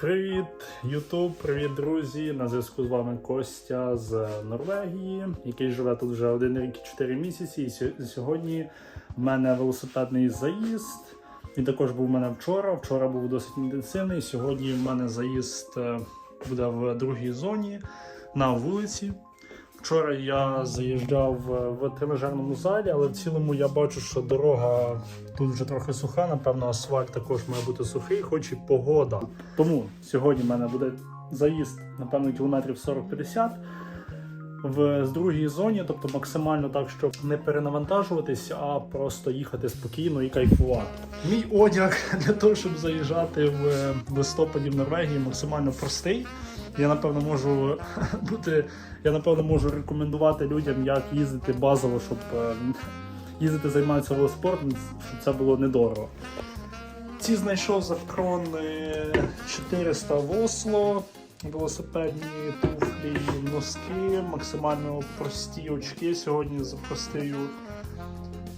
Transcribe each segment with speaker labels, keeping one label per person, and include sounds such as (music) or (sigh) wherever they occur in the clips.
Speaker 1: Привіт, Ютуб, привіт, друзі! На зв'язку з вами Костя з Норвегії, який живе тут вже один рік і 4 місяці. І сьогодні в мене велосипедний заїзд. Він також був у мене вчора. Вчора був досить інтенсивний. Сьогодні в мене заїзд е, буде в другій зоні на вулиці. Вчора я заїжджав е, в тренажерному залі, але в цілому я бачу, що дорога тут вже трохи суха. Напевно, асфальт також має бути сухий, хоч і погода. Тому сьогодні в мене буде заїзд, напевно, кілометрів 40-50 в з другій зоні, тобто максимально так, щоб не перенавантажуватись, а просто їхати спокійно і кайфувати. Мій одяг (laughs) для того, щоб заїжджати в листопаді в Норвегії, максимально простий. Я напевно можу (laughs) бути, я напевно можу рекомендувати людям, як їздити базово, щоб е, їздити займатися велоспортом, щоб це було недорого. Ці знайшов за крон е, 400 в Осло, велосипедні туфлі, носки, максимально прості очки. Сьогодні за простою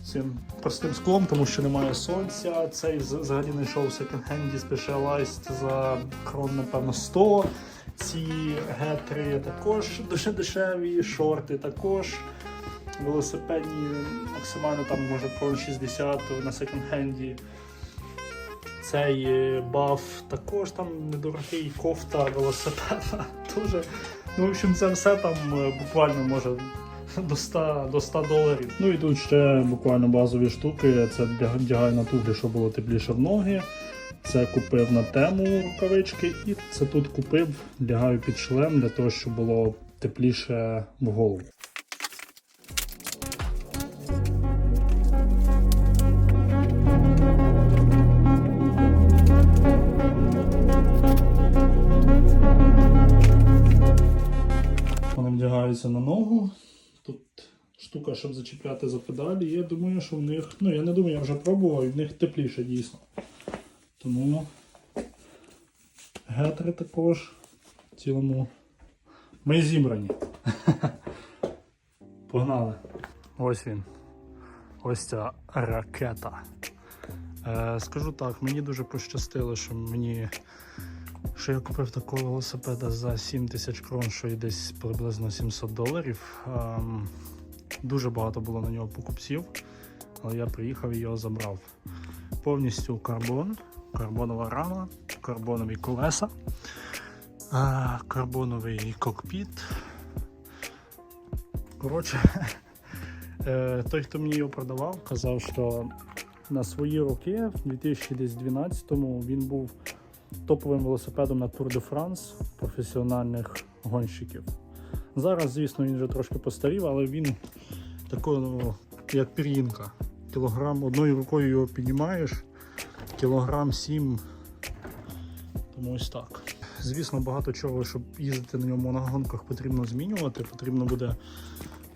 Speaker 1: цим простим склом, тому що немає сонця. Цей взагалі знайшов секонд-хенді Specialized за крон, напевно, 100. Ці гетри також дуже дешеві, шорти також. Велосипедні максимально там може крон 60 на секонд-хенді. Цей е, баф також там недорогий, кофта велосипедна. (laughs) Дуже. Ну, в общем, це все там е, буквально може до 100, до 100 доларів. Ну і тут ще буквально базові штуки. Це вдяг- вдягаю на туфлі, щоб було тепліше в ноги. Це купив на тему рукавички, і це тут купив, лягаю під шлем для того, щоб було тепліше в голову. Вони вдягаються на ногу. Тут штука, щоб зачіпляти за педалі. Я думаю, що в них. Ну, я не думаю, я вже пробував, і в них тепліше дійсно. Тому гетри також в цілому. Ми зібрані. (laughs) Погнали. Ось він. Ось ця ракета. Е, скажу так, мені дуже пощастило, що мені. Що я купив такого велосипеда за 7 тисяч крон, що й десь приблизно 700 доларів. Ем, дуже багато було на нього покупців, але я приїхав і його забрав. Повністю карбон, карбонова рама, карбонові колеса, карбоновий кокпіт. Коротше, (laughs) е, той, хто мені його продавав, казав, що на свої роки, в 2012-му, він був топовим велосипедом на Tour de France професіональних гонщиків. Зараз, звісно, він вже трошки постарів, але він такий, ну, як пір'їнка. Кілограм одною рукою його піднімаєш, кілограм сім. Тому ось так. Звісно, багато чого, щоб їздити на ньому на гонках, потрібно змінювати. Потрібно буде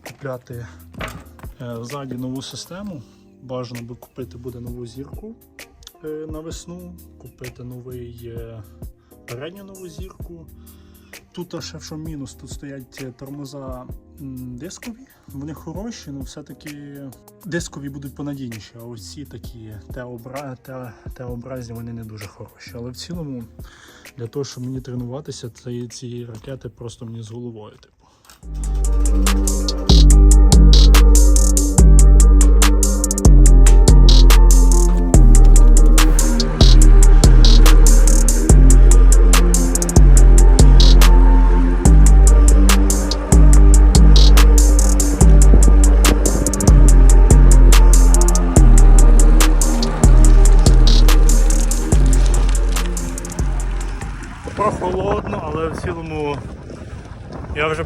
Speaker 1: купляти е, ззаді нову систему. Бажано би купити буде нову зірку е, на весну, купити новий е, передню нову зірку. Тут ще що мінус, тут стоять е, тормоза дискові. Вони хороші, але все-таки дискові будуть понадійніші, а ось ці такі Т-образні вони не дуже хороші. Але в цілому, для того, щоб мені тренуватися, ці, ці ракети просто мені з головою. Типу.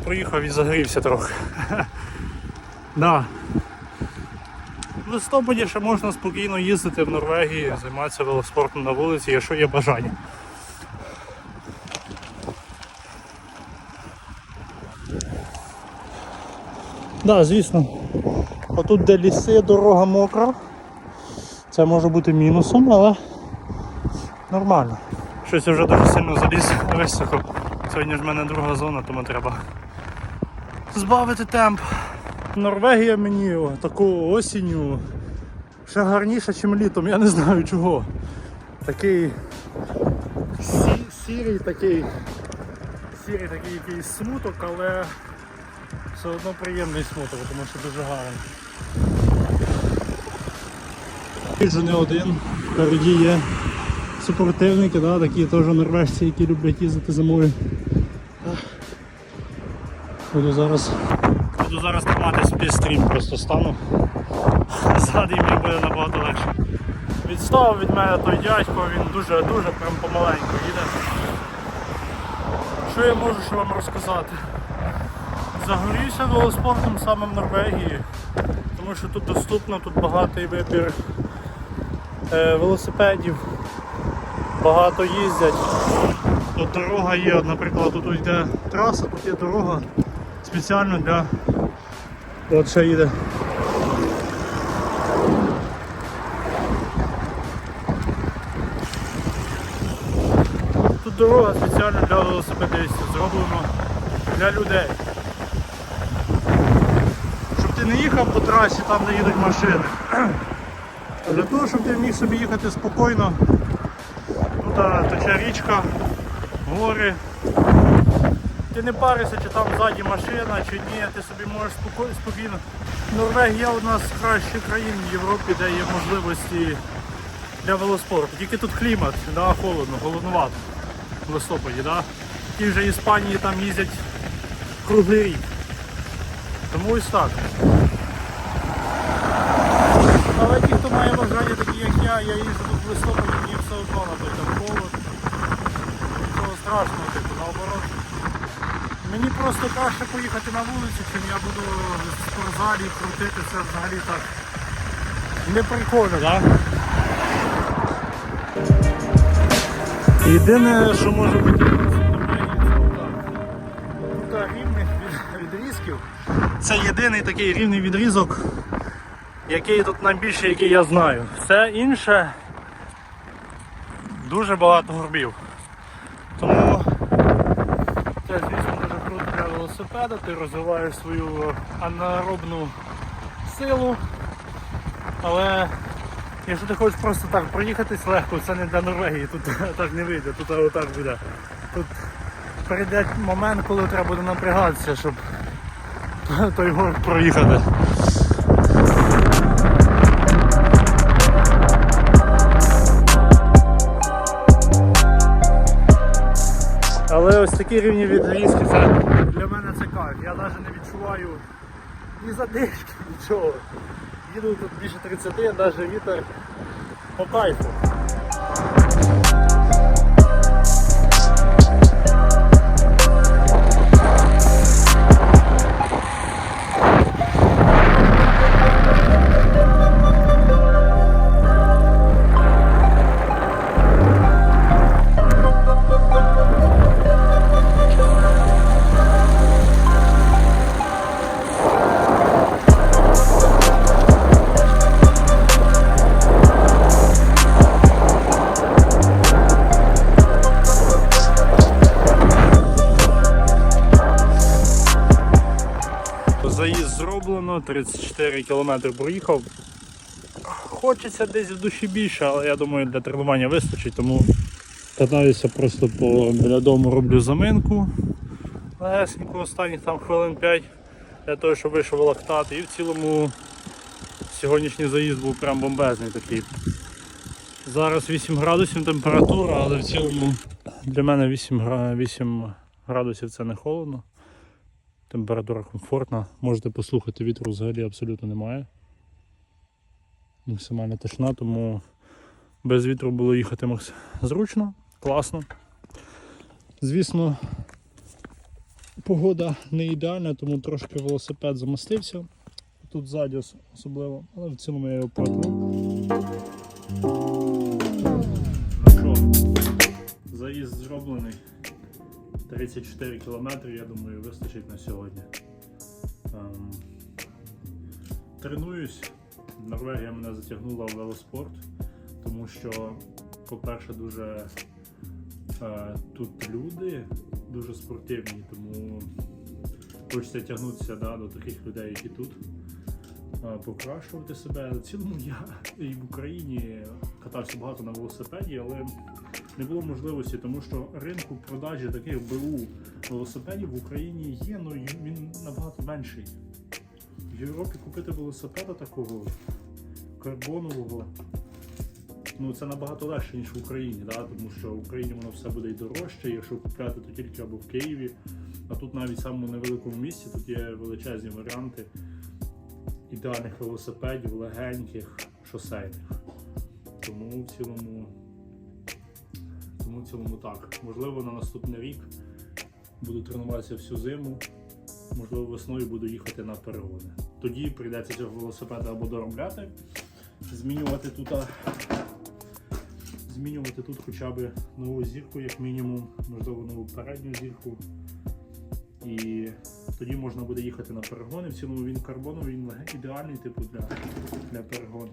Speaker 1: Проїхав і загрівся трохи. (laughs) да. В листопаді ще можна спокійно їздити в Норвегії, займатися велоспортом на вулиці, якщо є бажання. Да, звісно. Отут де ліси, дорога мокра. Це може бути мінусом, але нормально. Щось я вже дуже сильно заліз високо. Сьогодні ж в мене друга зона, тому треба збавити темп. Норвегія мені таку осінню ще гарніша, ніж літом, я не знаю чого. Такий сі- сірий такий, сірий такий якийсь смуток, але все одно приємний смуток, тому що дуже гарний. Вже не один, впереді є супротивники, да, такі теж норвежці, які люблять їздити зимою. Буду зараз. Буду зараз тримати собі стрім, просто стану. Ззаді мені буде набагато легше. Відстав від мене той дядько, він дуже-дуже прям помаленьку їде. Що я можу ще вам розказати? Загорівся велоспортом саме в Норвегії, тому що тут доступно, тут багатий вибір е, велосипедів, багато їздять. Тут дорога є, наприклад, тут йде траса, тут є дорога спеціально для. От. Тут дорога спеціально для велосипедистів, зроблено для людей. Щоб ти не їхав по трасі там, де їдуть машини. А для того, щоб ти міг собі їхати спокійно. Тут тече річка, гори. Ти не паришся, чи там ззаді машина, чи ні, ти собі можеш спокійно. Норвегія одна з кращих країн в Європі, де є можливості для велоспорту. Тільки тут клімат, да, холодно, холодновато в листопаді. Да? Ті вже Іспанії там їздять круглий рік. Тому ось так. Але ті, хто має бажання, такі як я, я їжджу тут в листопаді, мені все одно на там холод. Нічого страшного, типу, наоборот. Мені просто краще поїхати на вулицю, чим я буду в спортзалі крутити це взагалі так. Не прикольно, так? Єдине, що може бути це. Рівних відрізків. Це єдиний такий рівний відрізок, який тут найбільший, який я знаю. Все інше дуже багато горбів. Тому це, звісно, дуже круто для велосипеда, ти розвиваєш свою анаеробну силу. Але якщо ти хочеш просто так проїхатись легко, це не для Норвегії, тут (laughs) так не вийде, тут отак буде. Тут прийде момент, коли треба буде напрягатися, щоб (laughs) той горб проїхати. Але ось такі рівні відрізки, це Я навіть не відчуваю ні задишки, нічого. Їду тут більше 30, навіть вітер по кайфу. 34 км проїхав. Хочеться десь в душі більше, але я думаю для тренування вистачить, тому катаюся просто по біля дому роблю заминку. Легесенько останніх там хвилин 5 для того, щоб вийшов лактат. І в цілому сьогоднішній заїзд був прям бомбезний такий. Зараз 8 градусів температура, але в цілому для мене 8, 8 градусів це не холодно. Температура комфортна. Можете послухати, вітру взагалі абсолютно немає. Максимальна тишина, тому без вітру було їхати зручно, класно. Звісно, погода не ідеальна, тому трошки велосипед замастився. Тут ззаді особливо, але в цілому я його протру. 34 кілометри, я думаю, вистачить на сьогодні. Ем, тренуюсь. Норвегія мене затягнула в велоспорт, тому що, по-перше, дуже е, тут люди дуже спортивні, тому хочеться тягнутися да, до таких людей, які тут. е, Покращувати себе. В цілому я і в Україні катався багато на велосипеді, але не було можливості, тому що ринку продажі таких БУ велосипедів в Україні є, але він набагато менший. В Європі купити велосипеда такого карбонового. Ну, це набагато легше, ніж в Україні, да? тому що в Україні воно все буде й дорожче, якщо купляти, то тільки або в Києві. А тут навіть в самому невеликому місті тут є величезні варіанти ідеальних велосипедів, легеньких, шосейних. Тому в цілому, цілому так. Можливо, на наступний рік буду тренуватися всю зиму, можливо, весною буду їхати на перегони. Тоді прийдеться цього велосипеда або доробляти, змінювати тут, змінювати тут хоча б нову зірку, як мінімум, можливо, нову передню зірку. І тоді можна буде їхати на перегони. В цілому він карбоновий, він ідеальний типу для, для перегону.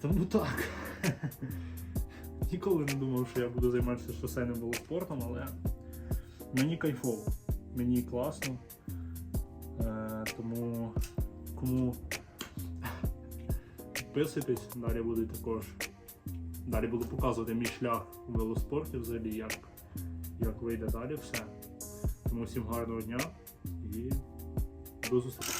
Speaker 1: Тому так. (laughs) Ніколи не думав, що я буду займатися шосейним велоспортом, але мені кайфово, мені класно. Е, тому кому підписуйтесь, далі буду також. Далі буду показувати мій шлях у велоспорті взагалі, як, як вийде далі все. Тому всім гарного дня і до зустрічі.